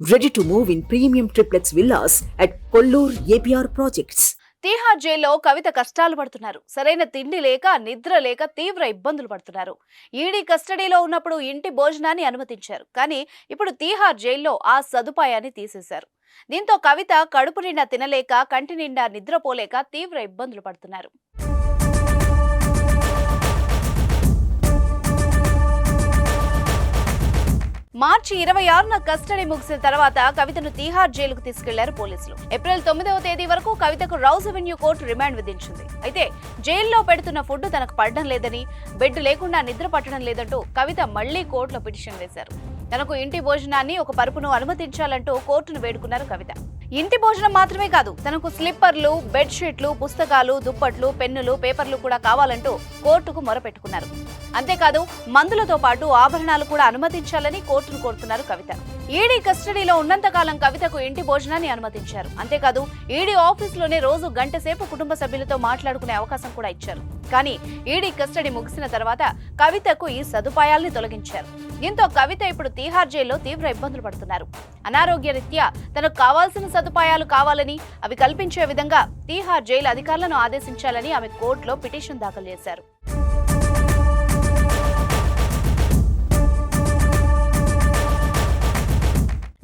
Ready to move in premium triplex villas at Kollur APR projects Tihar జైల్లో కవిత కష్టాలు పడుతున్నారు. సరైన తిండి లేక నిద్ర లేక తీవ్ర ఇబ్బందులు పడుతున్నారు. ఈడీ కస్టడీలో ఉన్నప్పుడు ఇంటి భోజనాన్ని అనుమతించారు. కానీ ఇప్పుడు తీహార్ జైల్లో ఆ సదుపాయాన్ని తీసేశారు. దీంతో కవిత కడుపు నిండా తినలేక కంటి నిండా నిద్రపోలేక తీవ్ర ఇబ్బందులు పడుతున్నారు. మార్చి ఇరవై ఆరున కస్టడీ ముగిసిన తర్వాత కవితను తీహార్ జైలుకు తీసుకెళ్ళారు పోలీసులు. ఏప్రిల్ తొమ్మిదవ తేదీ వరకు కవితకు రౌజ్ అవెన్యూ కోర్టు రిమాండ్ విధించింది. అయితే జైల్లో పెడుతున్న ఫుడ్ తనకు పడడం లేదని బెడ్ లేకుండా నిద్ర పట్టడం లేదంటూ కవిత మళ్ళీ కోర్టులో పిటిషన్ వేశారు. తనకు ఇంటి భోజనాన్ని ఒక పరుపును అనుమతించాలంటూ కోర్టును వేడుకున్నారు కవిత. ఇంటి భోజనం మాత్రమే కాదు తనకు స్లిప్పర్లు బెడ్షీట్లు పుస్తకాలు దుప్పట్లు పెన్నులు పేపర్లు కూడా కావాలంటూ కోర్టుకు మొరపెట్టుకున్నారు. అంతేకాదు మందులతో పాటు ఆభరణాలు కూడా అనుమతించాలని కోర్టును కోరుతున్నారు కవిత. ఈడీ కస్టడీలో ఉన్నంతకాలం కవితకు ఇంటి భోజనాన్ని అనుమతించారు. అంతేకాదు ఈడీ ఆఫీసులోనే రోజు గంట సేపు కుటుంబ సభ్యులతో మాట్లాడుకునే అవకాశం కూడా ఇచ్చారు. కానీ ఈడీ కస్టడీ ముగిసిన తర్వాత కవితకు ఈ సదుపాయాల్ని తొలగించారు. దీంతో కవిత ఇప్పుడు తీహార్ జైల్లో తీవ్ర ఇబ్బందులు పడుతున్నారు. అనారోగ్య రీత్యా తనకు కావాల్సిన సదుపాయాలు కావాలని అవి కల్పించే విధంగా తీహార్ జైలు అధికారులను ఆదేశించాలని ఆమె కోర్టులో పిటిషన్ దాఖలు చేశారు.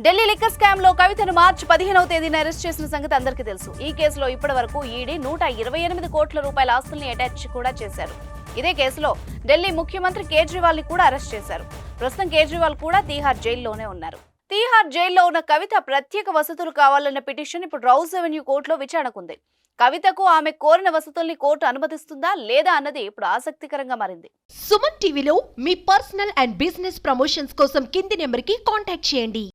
ఢిల్లీ లిక్కర్ స్కామ్లో కవితను మార్చి పదిహేనవ తేదీన అరెస్ట్ చేసిన సంగతి అందరికీ తెలుసు. ఈ కేసులో ఇప్పటి వరకు ఈడీ నూట ఇరవై ఎనిమిది కోట్ల రూపాయల ఆస్తుల్ని అటాచ్ కూడా చేశారు. ఇదే కేసులో ఢిల్లీ ముఖ్యమంత్రి కేజ్రీవాల్ని కూడా అరెస్ట్ చేశారు. ప్రస్తుతం కేజ్రీవాల్ కూడా తీహార్ జైల్లోనే ఉన్నారు. తీహార్ జైల్లో ఉన్న కవిత ప్రత్యేక వసతులు కావాలన్న పిటిషన్ ఇప్పుడు రౌజ్ అవెన్యూ కోర్టులో విచారణకుంది కవితకు ఆమె కోరిన వసతుల్ని కోర్టు అనుమతిస్తుందా లేదా అన్నది ఇప్పుడు ఆసక్తికరంగా మారింది. సుమన్ టీవీలో మీ పర్సనల్ అండ్ బిజినెస్ ప్రమోషన్స్ కోసం కింది నెంబర్కి కాంటాక్ట్ చేయండి.